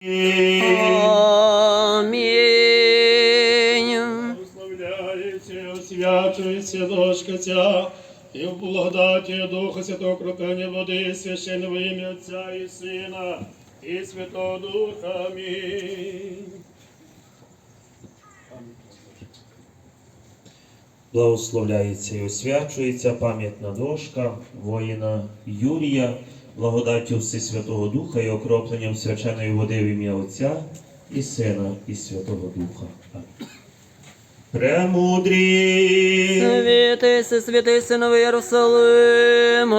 Амінь. Благословляється, освячується дошка ця, і в благодаті Духа Святого кропення води, священного ім'я Отця і Сина, і Святого Духа. Амінь. Благословляється і освячується пам'ятна дошка воїна Юрія, благодаттю Всесвятого Духа і окропленням свяченої води в ім'я Отця і Сина, і Святого Духа. Амінь. Премудрі! Святися, святися, новий Єрусалим,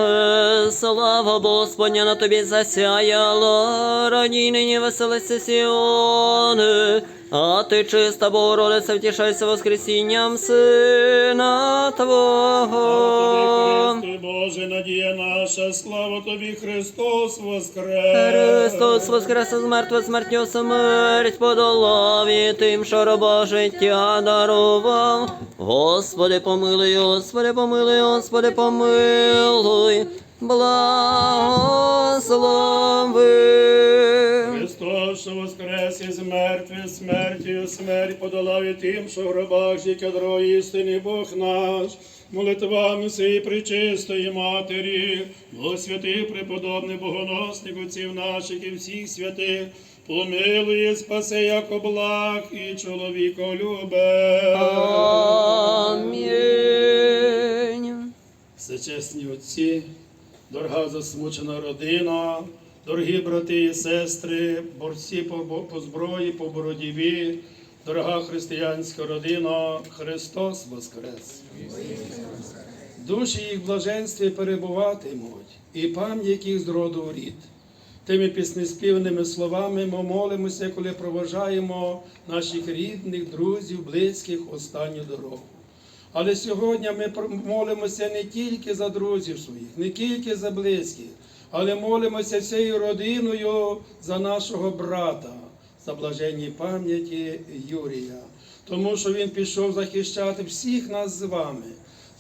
слава Господня на тобі засяяла, радій нині веселися Сіони, а ти чиста Богородиця, втішайся воскресінням Сина Твого. Боже, надія наша, слава Тобі, Христос воскрес! Христос воскрес з мертвих смертю смерть подолав і тим, що роба життя дарував. Господи, помилуй, Господи, помилуй, Господи, помилуй, благослови. Мертвих смертю, смерть подолав і тим, що в гробах життя дорог істини Бог наш, молитвами сей причистої Матері, Господи, преподобний богоносник отців наших і всіх святих, помилує, спасе, як облак і чоловіко любе. Амінь. Всечесні отці, дорога засмучена родина, дорогі брати і сестри, борці по, зброї, по боротьбі, дорога християнська родина, Христос Воскрес! Душі їх в блаженстві перебуватимуть, і пам'ять яких з роду в рід. Тими піснеспівними словами ми молимося, коли проважаємо наших рідних, друзів, близьких останню дорогу. Але сьогодні ми молимося не тільки за друзів своїх, не тільки за близьких, але молимося всією родиною за нашого брата, за блаженні пам'яті Юрія, тому що він пішов захищати всіх нас з вами,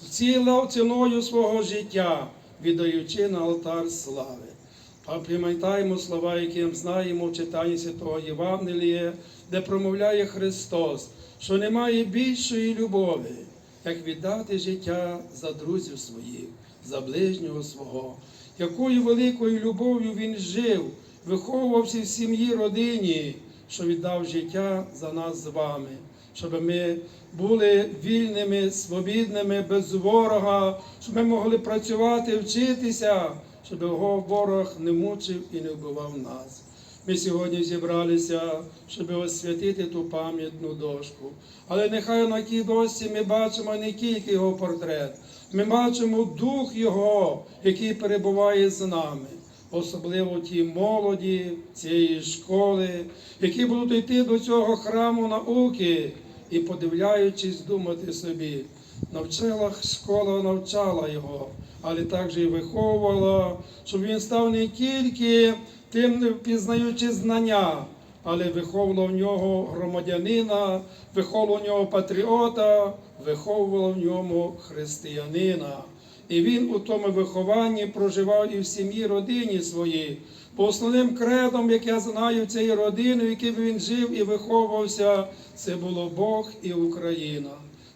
цілою ціною свого життя, віддаючи на алтар слави. Пам'ятаємо слова, які знаємо в читанні Святого Євангелія, де промовляє Христос, що немає більшої любові, як віддати життя за друзів своїх, за ближнього свого. Якою великою любов'ю він жив, виховувався в сім'ї родині, що віддав життя за нас з вами, щоб ми були вільними, свобідними, без ворога, щоб ми могли працювати, вчитися, щоб його ворог не мучив і не вбивав нас. Ми сьогодні зібралися, щоб освятити ту пам'ятну дошку. Але нехай на тій дошці ми бачимо не тільки його портрет, ми бачимо дух Його, який перебуває з нами, особливо ті молоді цієї школи, які будуть йти до цього храму науки і, подивляючись, думати собі, навчила школа навчала його, але також і виховувала, щоб він став не тільки тим, пізнаючи знання, але виховувала в нього громадянина, виховувала в нього патріота, виховувала в ньому християнина. І він у тому вихованні проживав і в сім'ї родині своїй. По основним кредом, як я знаю, цієї родини, в якій він жив і виховувався, це було Бог і Україна.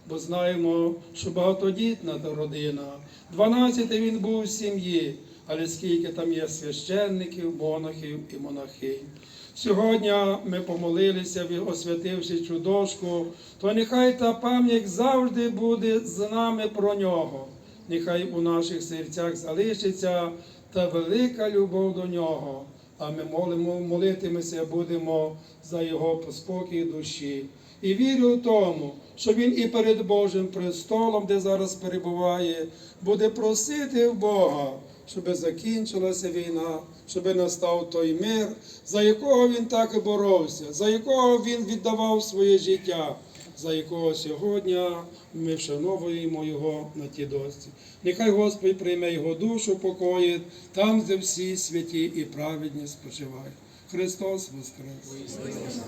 Бо знаємо, що багатодітна родина. 12 він був у сім'ї, але скільки там є священників, монахів і монахинь. Сьогодні ми помолилися, освятивши цю дошку, то нехай та пам'ять завжди буде з нами про нього. Нехай у наших серцях залишиться та велика любов до нього. А ми молимо, молитимося, будемо за його спокій душі. І вірю в тому, що він і перед Божим престолом, де зараз перебуває, буде просити в Бога, щоб закінчилася війна, щоб настав той мир, за якого він так і боровся, за якого він віддавав своє життя, за якого сьогодні ми вшановуємо його на тій досці. Нехай Господь прийме його душу, покоїть там, де всі святі і праведні спочивають. Христос Воскрес!